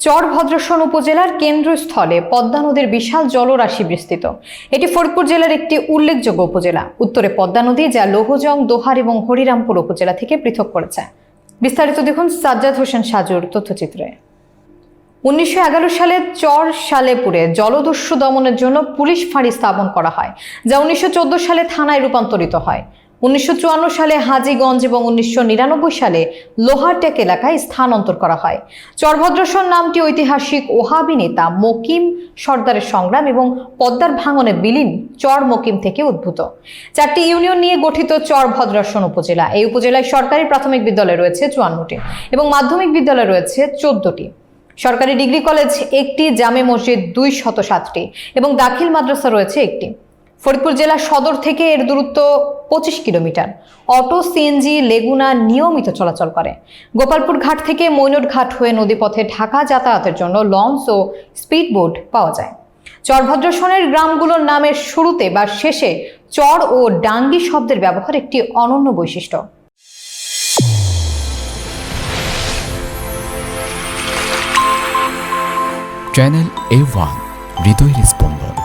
চর ভদ্রসন উপজেলার কেন্দ্রস্থলে পদ্মা নদীর বিশাল জলরাশি বিস্তৃত। এটি ফরিদপুর জেলার একটি উল্লেখযোগ্য উপজেলা। উত্তরে পদ্মা নদী, যা লৌহজং, দোহার এবং হরিরামপুর উপজেলা থেকে পৃথক করেছে। বিস্তারিত দেখুন সাজ্জাদ হোসেন সাজুর তথ্যচিত্রে। উনিশশো এগারো সালে চর সালেপুরে জলদস্যু দমনের জন্য পুলিশ ফাঁড়ি স্থাপন করা হয়, যা উনিশশো চোদ্দ সালে থানায় রূপান্তরিত হয়। উনিশশো চুয়ান্ন সালে হাজীগঞ্জ এবং উনিশশো নিরানব্বই সালে লোহারটেক এলাকায় স্থানান্তর করা হয়। চরভদ্রসন নামটি ঐতিহাসিক ওহাবি নেতা মকিম সর্দারের সংগ্রাম এবং পদ্মার ভাঙনে বিলীন চর মকিম থেকে উদ্ভূত। চারটি ইউনিয়ন নিয়ে গঠিত চর ভদ্রাসন উপজেলা। এই উপজেলায় সরকারি প্রাথমিক বিদ্যালয় রয়েছে চুয়ান্নটি এবং মাধ্যমিক বিদ্যালয় রয়েছে চোদ্দটি। সরকারি ডিগ্রি কলেজ একটি, জামে মসজিদ দুই শত সাতটি এবং দাখিল মাদ্রাসা রয়েছে একটি। ফরিদপুর জেলা সদর থেকে এর দূরত্ব পঁচিশ কিলোমিটার। অটো সিএনজি লেগুনা নিয়মিত চলাচল করে। গোপালপুর ঘাট থেকে মৈনট ঘাট হয়ে নদীপথে ঢাকা যাতায়াতের জন্য লঞ্চ ও স্পিডবোট পাওয়া যায়। চরভদ্রসনের গ্রামগুলোর নামের শুরুতে বা শেষে চর ও ডাঙ্গি শব্দের ব্যবহার একটি অনন্য বৈশিষ্ট্য। চ্যানেল এ ওয়ান হৃদয়ের স্পন্দন